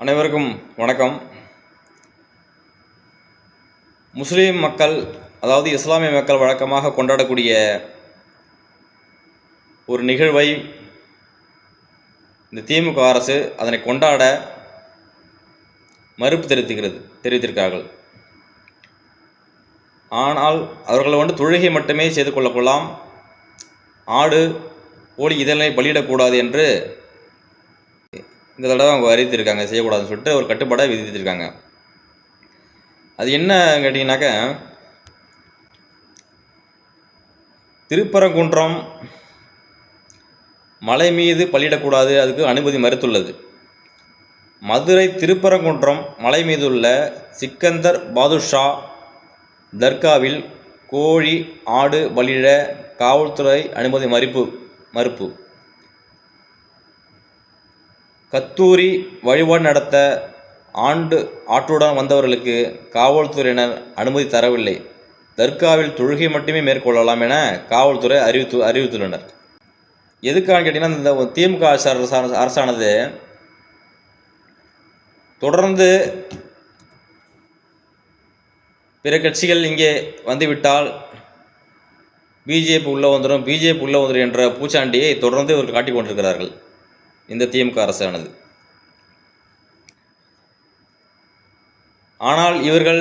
அனைவருக்கும் வணக்கம். முஸ்லீம் மக்கள் அதாவது இஸ்லாமிய மக்கள் வழக்கமாக கொண்டாடக்கூடிய ஒரு நிகழ்வை இந்த திமுக அரசு அதனை கொண்டாட மறுப்பு தெரிவித்துக்கிறது தெரிவித்திருக்கார்கள் ஆனால் அவர்கள் வந்து தொழுகை மட்டுமே செய்து கொள்ளக்கொள்ளலாம் ஆடு கோழி இதனை பலியிடக்கூடாது என்று இந்த தடவை அவங்க அறிவித்திருக்காங்க செய்யக்கூடாதுன்னு சொல்லிட்டு ஒரு கட்டுப்பாடை விதித்திருக்காங்க. அது என்ன கேட்டிங்கனாக்க திருப்பரங்குன்றம் மலை மீது பலியிடக்கூடாது அதுக்கு அனுமதி மறுத்துள்ளது. மதுரை திருப்பரங்குன்றம் மலை மீதுள்ள சிக்கந்தர் பாதுஷா தர்காவில் கோழி ஆடு பலியிட காவல்துறை அனுமதி மறுப்பு மறுப்பு. கத்தூரி வழிபாடு நடத்த ஆண்டு ஆற்றுடன் வந்தவர்களுக்கு காவல்துறையினர் அனுமதி தரவில்லை. தர்காவில் தொழுகை மட்டுமே மேற்கொள்ளலாம் என காவல்துறை அறிவித்து அறிவித்துள்ளனர். எதுக்கான்னு கேட்டிங்கன்னா இந்த திமுக அரசு அரசானது தொடர்ந்து பிற கட்சிகள் இங்கே வந்துவிட்டால் பிஜேபி உள்ளே வந்துடும் பிஜேபி உள்ளே வந்துடும் என்ற பூச்சாண்டியை தொடர்ந்து இவர்கள் காட்டிக் கொண்டிருக்கிறார்கள் இந்த திமுக அரசானது. ஆனால் இவர்கள்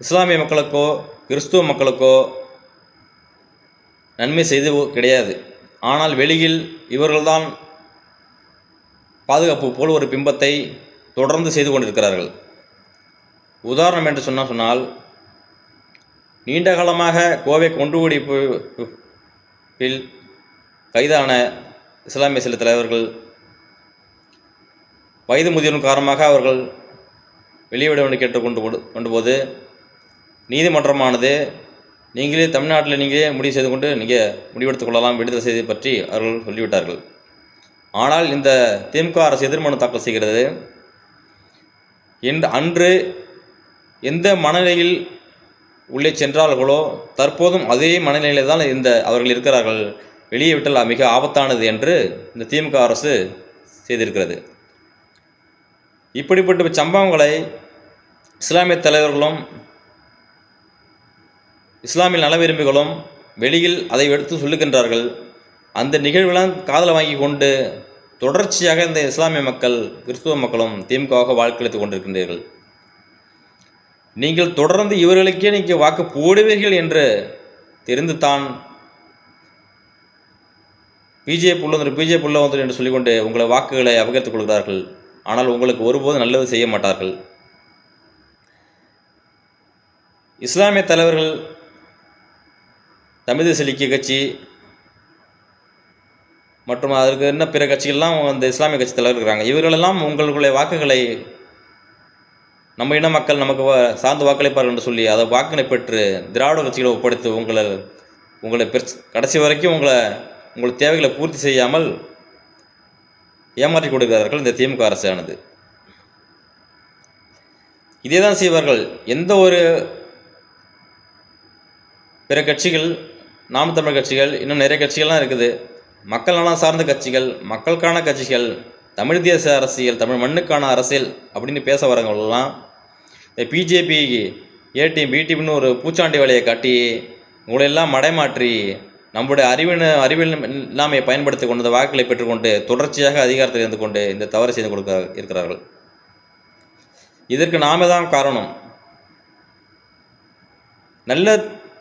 இஸ்லாமிய மக்களுக்கோ கிறிஸ்துவ மக்களுக்கோ நன்மை செய்து கிடையாது. ஆனால் வெளியில் இவர்கள்தான் பாதுகாப்பு போல் ஒரு பிம்பத்தை தொடர்ந்து செய்து கொண்டிருக்கிறார்கள். உதாரணம் என்று சொன்னால் சொன்னால் நீண்ட காலமாக கோவை கொண்டுகுடிப்பில் கைதான இஸ்லாமிய சில தலைவர்கள் வயது முதியவன் காரணமாக அவர்கள் வெளியிட வேண்டும் கேட்டுக்கொண்டு கொண்டபோது நீதிமன்றமானது நீங்களே தமிழ்நாட்டில் நீங்களே முடிவு செய்து கொண்டு நீங்கள் முடிவெடுத்துக் கொள்ளலாம் விடுதலை செய்தி பற்றி அவர்கள் சொல்லிவிட்டார்கள். ஆனால் இந்த திமுக அரசு எதிர்மனு தாக்கல் செய்கிறது. என்று அன்று எந்த மனநிலையில் உள்ளே சென்றார்களோ தற்போதும் அதே மனநிலையில் தான் இந்த அவர்கள் இருக்கிறார்கள். வெளியே விட்டால் மிக ஆபத்தானது என்று இந்த திமுக அரசு செய்திருக்கிறது. இப்படிப்பட்ட சம்பவங்களை இஸ்லாமிய தலைவர்களும் இஸ்லாமிய நலவிரும்பிகளும் வெளியில் அதை எடுத்து சொல்லுகின்றார்கள். அந்த நிகழ்வெல்லாம் காதலை வாங்கி கொண்டு தொடர்ச்சியாக இந்த இஸ்லாமிய மக்கள் கிறிஸ்துவ மக்களும் திமுகவாக வாழ்க்கையளித்துக் கொண்டிருக்கின்றீர்கள். நீங்கள் தொடர்ந்து இவர்களுக்கே நீங்கள் வாக்கு போடுவீர்கள் என்று தெரிந்து தான் பிஜேபி உள்ளவர் பிஜேபி உள்ளவர் என்று சொல்லிக்கொண்டு உங்களை வாக்குகளை அபகரித்துக் கொள்கிறார்கள். ஆனால் உங்களுக்கு ஒருபோதும் நல்லது செய்ய மாட்டார்கள். இஸ்லாமிய தலைவர்கள் தமிழ் செழிக்க கட்சி மற்றும் அதற்கு என்ன பிற கட்சிகள்லாம் அந்த இஸ்லாமிய கட்சி தலைவர் இருக்கிறாங்க இவர்களெல்லாம் உங்களுடைய வாக்குகளை நம்ம இன மக்கள் நமக்கு சார்ந்து வாக்களிப்பார்கள் என்று சொல்லி அதை வாக்கினை பெற்று திராவிட கட்சிகளை ஒப்படைத்து உங்களை உங்களை கடைசி வரைக்கும் உங்களை உங்கள் தேவைகளை பூர்த்தி செய்யாமல் ஏமாற்றி கொடுக்கிறார்கள் இந்த திமுக அரசானது. இதே தான் செய்வார்கள். எந்த ஒரு பிற கட்சிகள் நாம் தமிழ் கட்சிகள் இன்னும் நிறைய கட்சிகள்லாம் இருக்குது. மக்கள் நலம் சார்ந்த கட்சிகள் மக்களுக்கான கட்சிகள் தமிழ் தேச அரசியல் தமிழ் மண்ணுக்கான அரசியல் அப்படின்னு பேச வரவங்களெல்லாம் இந்த பிஜேபி ஏடிஎம் பிடிஎம்னு ஒரு பூச்சாண்டி வேலையை காட்டி உங்களெல்லாம் மடைமாற்றி நம்முடைய அறிவின அறிவில் இல்லாமையை பயன்படுத்தி கொண்டு வாக்குகளை பெற்றுக்கொண்டு தொடர்ச்சியாக அதிகாரத்தில் இருந்து கொண்டு இந்த தவறு செய்து கொடுக்க இருக்கிறார்கள். இதற்கு நாமே தான் காரணம். நல்ல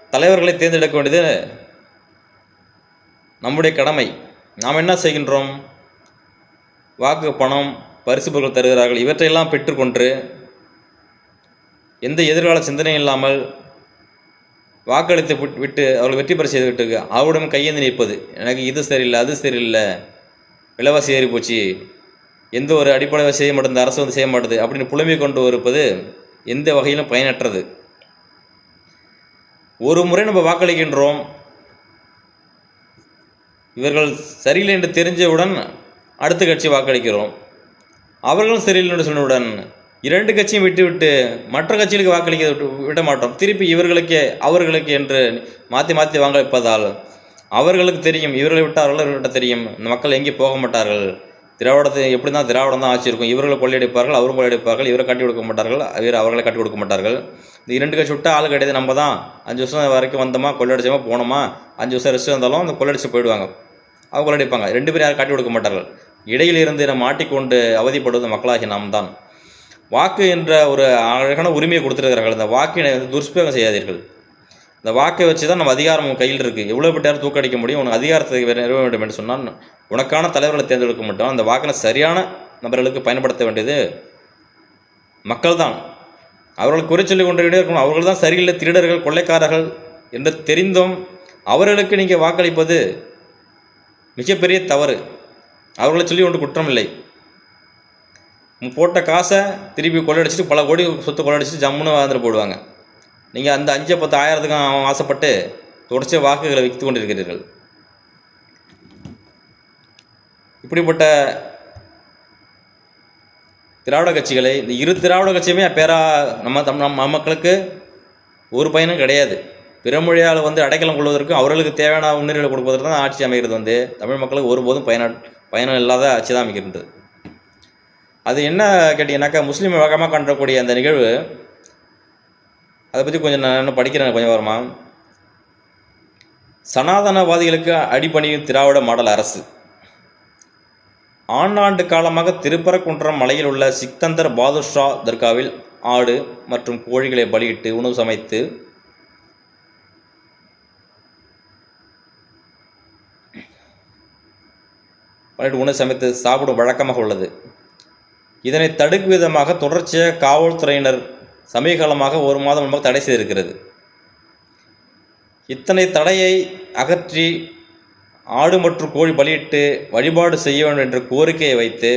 தலைவர்களை தேர்ந்தெடுக்க வேண்டியது நம்முடைய கடமை. நாம் என்ன செய்கின்றோம்? வாக்கு பணம் பரிசு பொருட்கள் தருகிறார்கள். இவற்றையெல்லாம் பெற்றுக்கொண்டு எந்த எதிர்கால சிந்தனையும் இல்லாமல் வாக்களித்து விட்டு அவர்கள் வெற்றி பெற செய்து விட்டு அவரிடம் கையேந்து நிற்பது. எனக்கு இது சரியில்லை அது சரியில்லை. விலைவாசி ஏறி போச்சு எந்த ஒரு அடிப்படை செய்ய மாட்டேன் அரசு வந்து செய்ய மாட்டேது அப்படின்னு புலம்பிக் கொண்டு இருப்பது எந்த வகையிலும் பயனற்றது. ஒரு முறை நம்ம வாக்களிக்கின்றோம். இவர்கள் சரியில்லை என்று தெரிஞ்சவுடன் அடுத்த கட்சி வாக்களிக்கிறோம். அவர்களும் சரியில்லை என்று சொன்னவுடன் இரண்டு கட்சியும் விட்டுவிட்டு மற்ற கட்சிகளுக்கு வாக்களிக்க விட்டு விட மாட்டோம். திருப்பி இவர்களுக்கே அவர்களுக்கு என்று மாற்றி மாற்றி வாங்க வைப்பதால் அவர்களுக்கு தெரியும் இவர்களை விட்டார்கள் அவர்களை தெரியும். இந்த மக்கள் எங்கே போக மாட்டார்கள். திராவிடத்தை எப்படி தான் திராவிடம் தான் ஆட்சி இருக்கும். இவர்களை கொள்ளையடிப்பார்கள் அவரும் கொள்ளையடிப்பார்கள் இவரை கட்டி கொடுக்க மாட்டார்கள் இவர் அவர்களை கட்டி கொடுக்க மாட்டார்கள். இந்த இரண்டு கட்சி விட்டு ஆள் கிடையாது நம்ம தான். அஞ்சு வருஷம் வரைக்கும் வந்தோமா கொள்ளடிச்சோமா போனோமா? அஞ்சு வருஷம் ரெஸ்ட் வந்தாலும் அந்த கொள்ளடிச்சு போயிடுவாங்க. அவங்க கொள்ளையடிப்பாங்க. ரெண்டு பேரும் யாரும் காட்டி கொடுக்க மாட்டார்கள். இடையில் இருந்து நம்ம மாட்டிக்கொண்டு அவதிப்படுவது மக்களாகி நாம் தான். வாக்கு என்ற ஒரு அழகான உரிமையை கொடுத்துருக்கிறார்கள். இந்த வாக்கினை வந்து துஷ்பிரயோகம் செய்யாதீர்கள். இந்த வாக்கை வச்சு தான் நம்ம அதிகாரம் கையில் இருக்குது எவ்வளோ பேர் தூக்கடிக்க முடியும்? உனக்கு அதிகாரத்தை நிறுவ வேண்டும் என்று சொன்னால் உனக்கான தலைவர்களை தேர்ந்தெடுக்க மட்டும். அந்த வாக்கினை சரியான நபர்களுக்கு பயன்படுத்த வேண்டியது மக்கள் தான் அவர்கள் குறை சொல்லி கொண்டே இருக்கணும். அவர்கள் தான் சரியில்லை திருடர்கள் கொள்ளைக்காரர்கள் என்று தெரிந்தும் அவர்களுக்கு நீங்கள் வாக்களிப்பது மிகப்பெரிய தவறு. அவர்களை சொல்லி ஒன்று குற்றம் இல்லை. போட்ட காசை திருப்பி கொள்ளடிச்சிட்டு பல கோடி சொத்து கொள்ளடிச்சிட்டு ஜம்முன்னு வாழ்ந்துட்டு போடுவாங்க நீங்கள் அந்த அஞ்சு பத்து ஆயிரத்துக்கும் அவன் ஆசைப்பட்டு தொடர்ச்சி வாக்குகளை விற்று கொண்டிருக்கிறீர்கள். இப்படிப்பட்ட திராவிட கட்சிகளை இந்த இரு திராவிட கட்சியுமே பேரா நம்ம தம் நம்ம மக்களுக்கு ஒரு பயனும் கிடையாது. பிற மொழியால் வந்து அடைக்கலம் கொள்வதற்கும் அவர்களுக்கு தேவையான முன்னுரிமை கொடுப்பதற்கு தான் ஆட்சி அமைகிறது வந்து தமிழ் மக்களுக்கு ஒருபோதும் பயன பயணம் இல்லாத ஆட்சி தான் அமைக்கின்றது. அது என்ன கேட்டிங்கன்னாக்கா முஸ்லீம் வகமாக கண்டக்கூடிய அந்த நிகழ்வு அதை பற்றி கொஞ்சம் நான் இன்னும் படிக்கிறேன் கொஞ்சம் வருமா சனாதனவாதிகளுக்கு அடிபணியும் திராவிட மாடல் அரசு. ஆண்டாண்டு காலமாக திருப்பரக்குன்றம் மலையில் உள்ள சிக்கந்தர் பாதுஷா தர்காவில் ஆடு மற்றும் கோழிகளை பலியிட்டு உணவு சமைத்து உணவு சமைத்து சாப்பிடும் வழக்கமாக உள்ளது. இதனை தடுக்கும் விதமாக தொடர்ச்சியாக காவல்துறையினர் சமீபகாலமாக ஒரு மாதம் முன்பாக தடை செய்திருக்கிறது. இத்தனை தடையை அகற்றி ஆடு மற்றும் கோழி பலியிட்டு வழிபாடு செய்ய வேண்டும் என்ற கோரிக்கையை வைத்து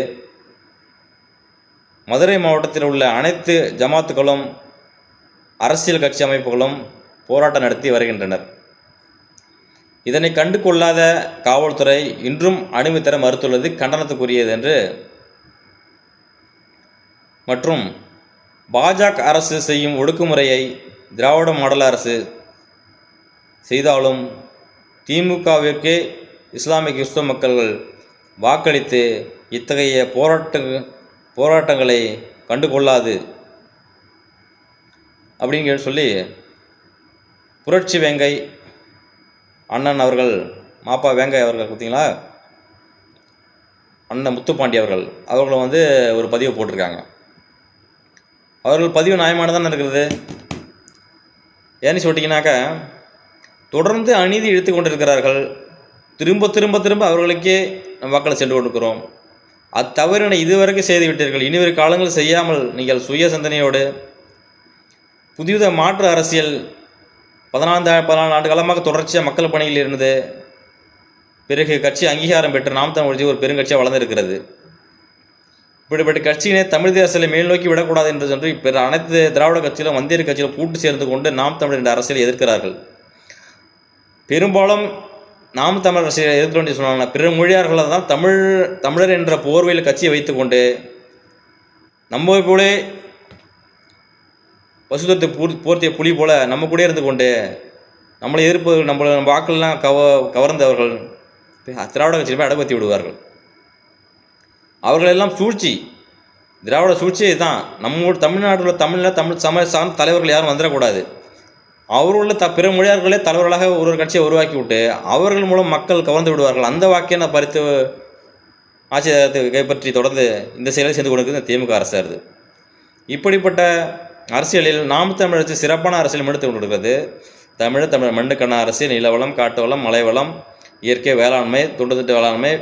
மதுரை மாவட்டத்தில் உள்ள அனைத்து ஜமாத்துகளும் அரசியல் கட்சி அமைப்புகளும் போராட்டம் நடத்தி வருகின்றனர். இதனை கண்டு கொள்ளாத காவல்துறை இன்றும் அனுமதி தர மறுத்துள்ளது. கண்டனத்துக்குரியது என்று மற்றும் பாஜக அரசு செய்யும் ஒடுக்குமுறையை திராவிட மாடல் அரசு செய்தாலும் திமுகவிற்கே இஸ்லாமிய கிறிஸ்தவ மக்கள்கள் வாக்களித்து இத்தகைய போராட்ட போராட்டங்களை கண்டுகொள்ளாது அப்படிங்கிற சொல்லி புரட்சி வேங்கை அண்ணன் அவர்கள் மாப்பா வேங்கை அவர்கள் பார்த்தீங்களா? அண்ணன் முத்துப்பாண்டி அவர்கள் அவர்களும் வந்து ஒரு பதிவு போட்டிருக்காங்க. அவர்கள் பதிவு நியாயமானதானே இருக்கிறது? ஏன்னு சொல்லிட்டீங்கன்னாக்கா தொடர்ந்து அநீதி இழுத்து கொண்டிருக்கிறார்கள். திரும்ப திரும்ப திரும்ப அவர்களுக்கே வாக்களை சென்று கொண்டிருக்கிறோம். அத்தவறினை இதுவரைக்கும் செய்து விட்டீர்கள். இனிவரும் காலங்கள் செய்யாமல் நீங்கள் சுய சிந்தனையோடு புதிய மாற்று அரசியல் பதினான்கு பதினாலு ஆண்டு காலமாக தொடர்ச்சியாக மக்கள் பணியில் இருந்து பிறகு கட்சி அங்கீகாரம் பெற்று நாம் தமிழ் ஒரு பெருங்கட்சியாக வளர்ந்திருக்கிறது. இப்படிப்பட்ட கட்சியினை தமிழ் தேசத்தை மேல் நோக்கி விடக்கூடாது என்று சொல்லி பிற அனைத்து திராவிட கட்சியிலும் வந்தியர் கட்சியிலும் கூட்டு சேர்ந்து கொண்டு நாம் தமிழ் என்ற அரசியலை எதிர்க்கிறார்கள். பெரும்பாலும் நாம் தமிழ் அரசியலை எதிர்க்க வேண்டிய சொன்னாங்க பிற மொழியார்களை தான் தமிழ் தமிழர் என்ற போர்வையில் கட்சியை வைத்துக்கொண்டு நம்ம போலே பசுத்தத்தை பூர் போர்த்திய புலி போல நம்ம கூட இருந்து கொண்டு நம்மளை எதிர்ப்பு நம்மளை வாக்கெல்லாம் கவ கவர்ந்தவர்கள் திராவிட கட்சியில் போய் அடபத்தி விடுவார்கள். அவர்களெல்லாம் சூழ்ச்சி. திராவிட சூழ்ச்சியை தான் நம்ம தமிழ்நாட்டில் தமிழில் தமிழ் சமய சார்ந்த தலைவர்கள் யாரும் வந்துடக்கூடாது. அவர்களுள்ள த பிற மொழியார்களே தலைவர்களாக ஒரு ஒரு கட்சியை உருவாக்கி விட்டு அவர்கள் மூலம் மக்கள் கவர்ந்து விடுவார்கள். அந்த வாக்கியை நான் பறித்து ஆட்சியத்தை கைப்பற்றி தொடர்ந்து இந்த செயலை செய்து கொடுக்குறது திமுக அரசாருது. இப்படிப்பட்ட அரசியலில் நாம் தமிழர் சிறப்பான அரசியல் எடுத்து கொண்டிருக்கிறது. தமிழ் தமிழ் மண்ணுக்கண்ண அரசியல் நிலவளம் காட்டு வளம் மலை வளம் இயற்கை வேளாண்மை தொண்டுத்திட்ட வேளாண்மை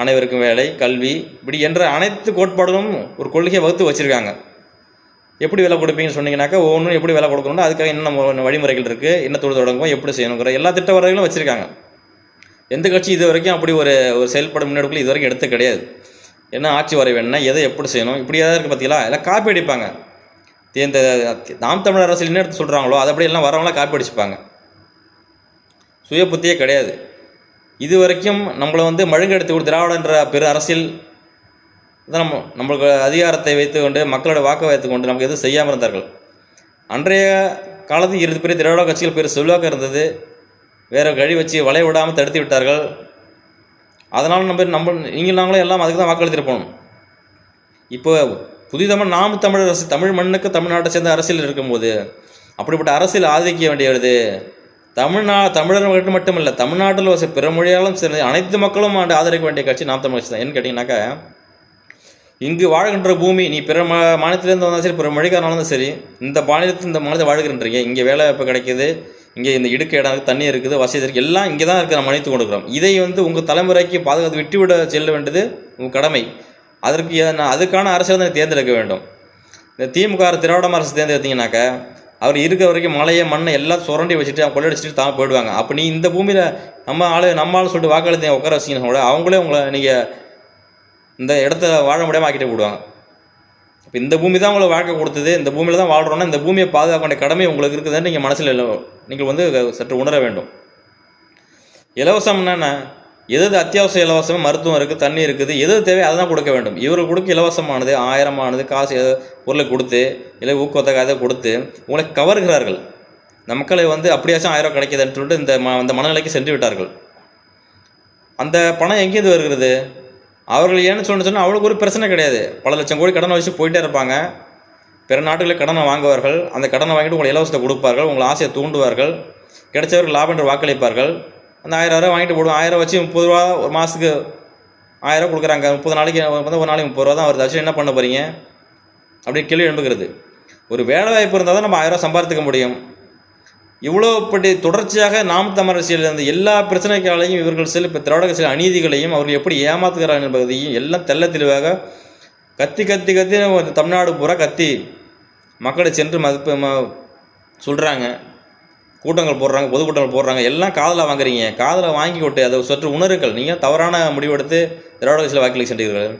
அனைவருக்கும் வேலை கல்வி இப்படி என்ற அனைத்து கோட்பாடுகளும் ஒரு கொள்கையை வகுத்து வச்சுருக்காங்க. எப்படி வேலை கொடுப்பீங்கன்னு சொன்னீங்கன்னாக்கா ஒவ்வொன்றும் எப்படி வேலை கொடுக்கணும் அதுக்காக என்ன வழிமுறைகள் இருக்குது என்ன தொழில் தொடங்குவோம் எப்படி செய்யணுங்கிற எல்லா திட்ட வரைகளும் வச்சுருக்காங்க. எந்த கட்சி இது வரைக்கும் அப்படி ஒரு ஒரு செயல்பட முன்னெடுப்பில் இது வரைக்கும் எடுத்து கிடையாது. என்ன ஆட்சி வர வேணும்னா எதை எப்படி செய்யணும் இப்படி ஏதாவது இருக்குது பார்த்தீங்களா எல்லாம் காப்பி அடிப்பாங்க. இந்த நாம் தமிழ் அரசியல் என்ன எடுத்து சொல்கிறாங்களோ அதை அப்படி எல்லாம் வரவங்களாம் காப்பி அடிச்சுப்பாங்க. சுய புத்தியே கிடையாது. இது வரைக்கும் நம்மளை வந்து மழுங்கெடுத்து கொடு திராவிடன்ற பெரு அரசியல் தான் நம்ம நம்மளுக்கு அதிகாரத்தை வைத்துக்கொண்டு மக்களோட வாக்கை வைத்துக்கொண்டு நமக்கு எதுவும் செய்யாமல் இருந்தார்கள். அன்றைய காலத்தில் இரு பெரிய திராவிட கட்சிகள் பெரிய செல்வாக்கு இருந்தது வேறு கழி வச்சு வளைய விடாமல் தடுத்து விட்டார்கள். அதனால் நம்ம நம்ம நீங்கள் நாங்களும் எல்லாம் அதுக்கு தான் வாக்களித்திருப்போம் போகணும். இப்போ புதிதமாக நாம் தமிழ் அரசு தமிழ் மண்ணுக்கு தமிழ்நாட்டை சேர்ந்த அரசியல் இருக்கும்போது அப்படிப்பட்ட அரசியல் ஆதரிக்க வேண்டியது தமிழ்நா தமிழர்கள் மட்டும் இல்லை தமிழ்நாட்டில் வச பிற மொழியாலும் சரி அனைத்து மக்களும் ஆண்டு ஆதரிக்க வேண்டிய கட்சி நாம் தமிழ் கட்சி தான் ஏன்னு கேட்டிங்கனாக்கா இங்கு வாழ்கின்ற பூமி நீ பிற மா மாநிலத்திலேருந்து வந்தாலும் சரி பிற மொழிக்காரனாலும் சரி இந்த மாநிலத்தில் இந்த மாநிலத்தில் வாழ்கின்றீங்க இங்கே வேலை வாய்ப்பு கிடைக்குது இங்கே இந்த இடுக்கு இடம் தண்ணி இருக்குது வசதி இருக்குது எல்லாம் இங்கே தான் இருக்குது நம்ம அனைத்து கொடுக்குறோம். இதை வந்து உங்கள் தலைமுறைக்கு பாதுகாத்து விட்டுவிட செல்ல வேண்டியது உங்கள் கடமை. அதற்கு அதுக்கான அரசியல் தான் தேர்ந்தெடுக்க வேண்டும். இந்த திமுக திராவிடம் அரசு தேர்ந்தெடுத்தீங்கன்னாக்கா அவர் இருக்கிற வரைக்கும் மலையை மண்ணை எல்லாம் சுரண்டி வச்சுட்டு அவங்க கொள்ளடிச்சிட்டு தான் போயிடுவாங்க. அப்போ நீ இந்த பூமியில் நம்ம ஆளு நம்ம ஆளு சொல்லிட்டு வாக்களித்து உட்கார வச்சிங்கன்னா கூட அவங்களே உங்களை நீங்கள் இந்த இடத்த வாழ முடியாமல் ஆக்கிட்டு போடுவாங்க இப்போ இந்த பூமி தான் உங்களை வாழ்க்கை கொடுத்தது. இந்த பூமியில் தான் வாழ்கிறோன்னா இந்த பூமியை பாதுகாக்க வேண்டிய கடமை உங்களுக்கு இருக்குதுன்னு நீங்கள் மனசில் நீங்கள் வந்து சற்று உணர வேண்டும். இலவசம் என்னென்ன எது எது அத்தியாவசிய இலவசம் மருத்துவம் இருக்குது தண்ணி இருக்குது எது தேவை அதை தான் கொடுக்க வேண்டும். இவர்கள் கொடுக்க இலவசமானது ஆயிரமானது காசு பொருளை கொடுத்து இல்லை ஊக்கத்தொகை அதை கொடுத்து உங்களை கவர்கிறார்கள். இந்த மக்களை வந்து அப்படியாச்சும் ஆயிரம் கிடைக்குதுன்னு சொல்லிட்டு இந்த ம இந்த மனநிலைக்கு சென்று விட்டார்கள். அந்த பணம் எங்கேருந்து வருகிறது? அவர்கள் ஏன்னு சொன்னு சொன்னால் அவளுக்கு ஒரு பிரச்சனை கிடையாது. பல லட்சம் கோடி கடனை வச்சு போயிட்டே இருப்பாங்க. பிற நாடுகளில் கடனை வாங்குவார்கள். அந்த கடனை வாங்கிட்டு உங்களை இலவசத்தை கொடுப்பார்கள். உங்களை ஆசையை தூண்டுவார்கள். கிடைச்சவர்கள் லாபம் என்று வாக்களிப்பார்கள். அந்த ஆயிரம் ரூபா வாங்கிட்டு போடுவோம். ஆயிரம் வச்சு முப்பது ரூபா ஒரு மாதத்துக்கு ஆயிரம் கொடுக்குறாங்க. முப்பது நாளைக்கு வந்து ஒரு நாளைக்கு முப்பது ரூபா தான் வருது. வச்சு என்ன பண்ண போகிறீங்க அப்படின்னு கேள்வி எழுப்புகிறது ஒரு வேலை வாய்ப்பு இருந்தால் தான் நம்ம ஆயிரம் ரூபா சம்பாதிக்க முடியும். இவ்வளோ இப்படி தொடர்ச்சியாக நாம் தமிழ் அரசியல் இருந்த எல்லா பிரச்சனைகளையும் இவர்கள் சில இப்போ திராவிட சில அநீதிகளையும் அவர்கள் எப்படி ஏமாத்துகிறார்கள் என்பதையும் எல்லாம் தெல்ல தெளிவாக கத்தி கத்தி கத்தி தமிழ்நாடு பூரா கத்தி. மக்களை சென்று மதிப்பு ம சொல்கிறாங்க கூட்டங்கள் போடுறாங்க பொதுக்கூட்டங்கள் போடுறாங்க எல்லாம் காதில் வாங்குறீங்க. காதில் வாங்கி விட்டு அதை சற்று உணருங்கள். நீங்கள் தவறான முடிவெடுத்து திராவிட கட்சியில் வாக்களிக்க சென்றீர்கள்.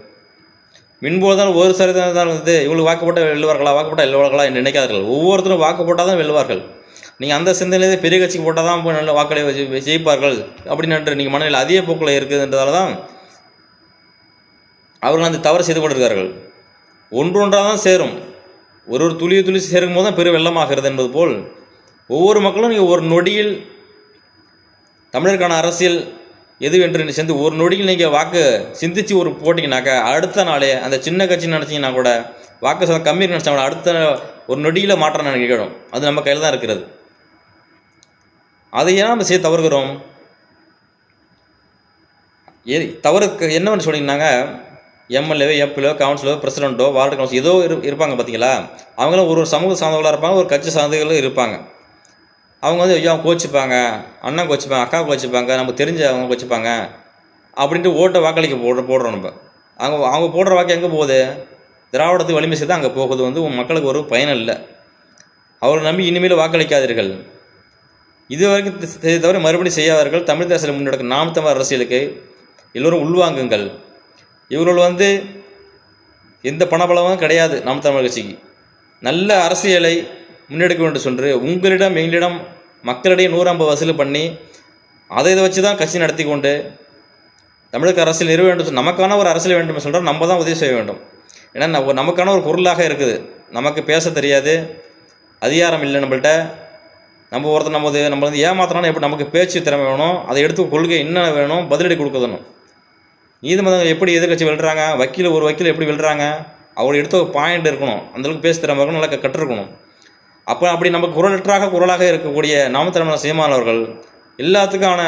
மின்போது தான் ஒரு சரிதான் தான் வந்து இவ்வளோ வாக்கப்பட்ட வெல்லுவார்களா வாக்கப்பட்ட வெல்லுவார்களா என்று நினைக்காதீர்கள். ஒவ்வொருத்தரும் வாக்கு போட்டால் தான் வெல்லுவார்கள். நீங்கள் அந்த சிந்தனையிலே பெரிய கட்சிக்கு போட்டால் தான் போய் நல்ல வாக்களை வச்சு ஜெயிப்பார்கள். அப்படின்னு நீங்கள் மனநிலை அதிக போக்கில் இருக்குதுன்றதால தான் அவர்கள் அந்த தவறு செய்து கொண்டிருக்கிறார்கள். ஒன்றொன்றாக தான் சேரும். ஒரு ஒரு துளி துளி சேரும் போது தான் பெரு வெள்ளமாகிறது என்பது போல் ஒவ்வொரு மக்களும் நீங்கள் ஒரு நொடியில் தமிழருக்கான அரசியல் எது என்று சேர்ந்து ஒரு நொடியில் நீங்கள் வாக்கு சிந்திச்சு ஒரு போட்டிங்கனாக்கா அடுத்த நாளே அந்த சின்ன கட்சின்னு நினச்சிங்கன்னா கூட வாக்கு சதம் கம்மி நினச்சா கூட அடுத்த ஒரு நொடியில் மாற்றம் நினைக்கணும் அது நம்ம கையில் தான் இருக்கிறது. அதை ஏன் நம்ம செய்ய தவறுகிறோம். எ தவறு என்னவென்னு சொன்னீங்கன்னாங்க எம்எல்ஏவோ எம்பிலோ கவுன்சிலோ பிரசிடெண்ட்டோ வார்டு கவுன்சில் ஏதோ இரு இருப்பாங்க பார்த்தீங்களா அவங்களும் ஒரு ஒரு சமூக சார்ந்தவர்களாக இருப்பாங்க ஒரு கட்சி சார்ந்தவர்களும் இருப்பாங்க. அவங்க வந்து ஐயோ கோச்சிப்பாங்க அண்ணன் கோச்சிப்பாங்க அக்கா கோச்சிப்பாங்க நமக்கு தெரிஞ்ச அவங்க கோச்சிப்பாங்க அப்படின்ட்டு ஓட்டை வாக்களிக்க போடுற போடுறோம் நம்ம. அவங்க அவங்க போடுற வாக்கு எங்கே போகுது? திராவிடத்துக்கு வலிமை செய்து அங்கே போகுது வந்து மக்களுக்கு ஒரு பயன் இல்லை. அவரை நம்பி இனிமேல் வாக்களிக்காதீர்கள். இது வரைக்கும் செய்த தவிர மறுபடியும் செய்யாதவர்கள் தமிழ் தேசத்தில் முன்னெடுக்கும் நாம் தமிழ் அரசியலுக்கு எல்லோரும் உள்வாங்குங்கள். இவர்கள் வந்து எந்த பணபலமும் கிடையாது நாம் தமிழ் கட்சிக்கு. நல்ல அரசியலை முன்னெடுக்க வேண்டும் என்று உங்களிடம் எங்களிடம் மக்களிடையே நூறம்பது வசூல் பண்ணி அதை இதை வச்சு தான் கட்சி நடத்தி கொண்டு தமிழக அரசியல் நிறுவ வேண்டும் சொல்~ நமக்கான ஒரு அரசியல் வேண்டும் சொல்கிறோம் நம்ம தான் உதவி செய்ய வேண்டும். ஏன்னா நம்ம நமக்கான ஒரு பொருளாக இருக்குது. நமக்கு பேச தெரியாது அதிகாரம் இல்லை நம்மள்கிட்ட நம்ம ஒருத்தர் நம்ம நம்ம வந்து ஏமாத்தினாலும் எப்படி நமக்கு பேச்சு திறமை வேணும் அதை எடுத்து கொள்கை என்ன வேணும் பதிலடி கொடுக்கணும். நீதிமன்றங்கள் எப்படி எதிர்கட்சி வெல்றாங்க வக்கீல் ஒரு வக்கீல் எப்படி வெல்றாங்க அவர் எடுத்த ஒரு பாயிண்ட் இருக்கணும். அந்தளவுக்கு பேச திறமை இருக்கணும் நல்லா கற்றுருக்கணும் அப்போ அப்படி நமக்கு குரலற்றாக குரலாக இருக்கக்கூடிய நாமத்திரமன சீமான் அவர்கள் எல்லாத்துக்கான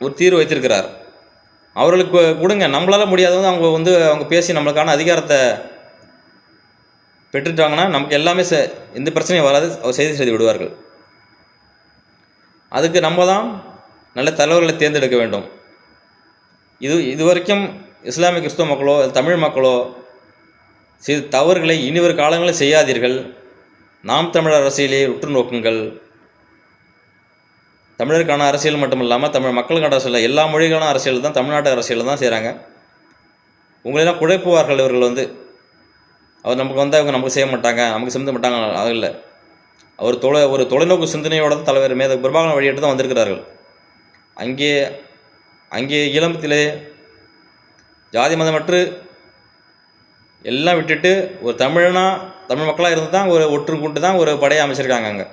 ஒரு தீர்வு வைத்திருக்கிறார். அவர்களுக்கு கொடுங்க. நம்மளால் முடியாதவங்க அவங்க வந்து அவங்க பேசி நம்மளுக்கான அதிகாரத்தை பெற்றுட்டாங்கன்னா நமக்கு எல்லாமே செ எந்த பிரச்சனையும் வராது. அவர் செய்தி செய்து விடுவார்கள். அதுக்கு நம்ம தான் நல்ல தலைவர்களை தேர்ந்தெடுக்க வேண்டும். இது இதுவரைக்கும் இஸ்லாமிய கிறிஸ்துவ மக்களோ தமிழ் மக்களோ செய்த தவறுகளை இனிவரும் காலங்களில் செய்யாதீர்கள். நாம் தமிழர் அரசியலே உற்று நோக்குங்கள் தமிழருக்கான அரசியல் மட்டும் இல்லாமல் தமிழ் மக்களுக்கான அரசியல் எல்லா மொழிகளும் அரசியல் தான் தமிழ்நாட்டு அரசியல் தான் செய்கிறாங்க உங்களெல்லாம் குழைப்புவார்கள் இவர்கள் வந்து. அவர் நமக்கு வந்தால் இவங்க நமக்கு செய்ய மாட்டாங்க நமக்கு சிந்த மாட்டாங்க அது இல்லை. அவர் தொலை ஒரு தொலைநோக்கு சிந்தனையோட தான் தலைவர் மேத பிரபாகரன் வழியிட்டு தான் வந்திருக்கிறார்கள். அங்கே அங்கே இளம்பத்திலே ஜாதி மதமற்று எல்லாம் விட்டுட்டு ஒரு தமிழனா தமிழ் மக்களாக இருந்து தான் ஒரு ஒற்று கூட்டு தான் ஒரு படையை அமைச்சிருக்காங்க அங்கே.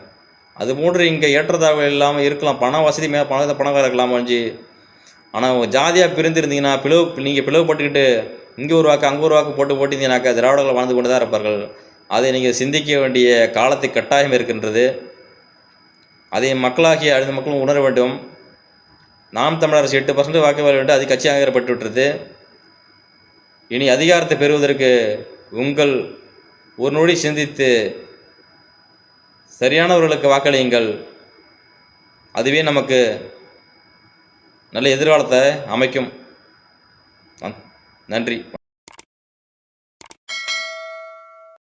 அது போன்று இங்கே ஏற்றத்தாழ்வு இல்லாமல் இருக்கலாம். பண வசதி மேலே பண பணக்கார இருக்கலாம் வஞ்சி ஆனால் ஜாதியாக பிரிந்திருந்தீங்கன்னா பிளவு நீங்கள் பிளவுபட்டுக்கிட்டு இங்கே ஒரு வாக்கு அங்கே ஒரு வாக்கு போட்டு போட்டிருந்தீங்கன்னாக்கா திராவிடர்கள் வாழ்ந்து கொண்டு தான் இருப்பார்கள். அதை நீங்கள் சிந்திக்க வேண்டிய காலத்து கட்டாயம் இருக்கின்றது. அதை மக்களாகிய அடுத்த மக்களும் உணர வேண்டும். நாம் தமிழர் அரசு எட்டு பர்சன்ட் வாக்கு வர வேண்டும் அது கட்சி ஆகிரப்பட்டு விட்டுருது இனி அதிகாரத்தை பெறுவதற்கு உங்கள் ஒரு நொடி சிந்தித்து சரியானவர்களுக்கு வாக்களியுங்கள். அதுவே நமக்கு நல்ல எதிர்காலத்தை அமைக்கும். நன்றி.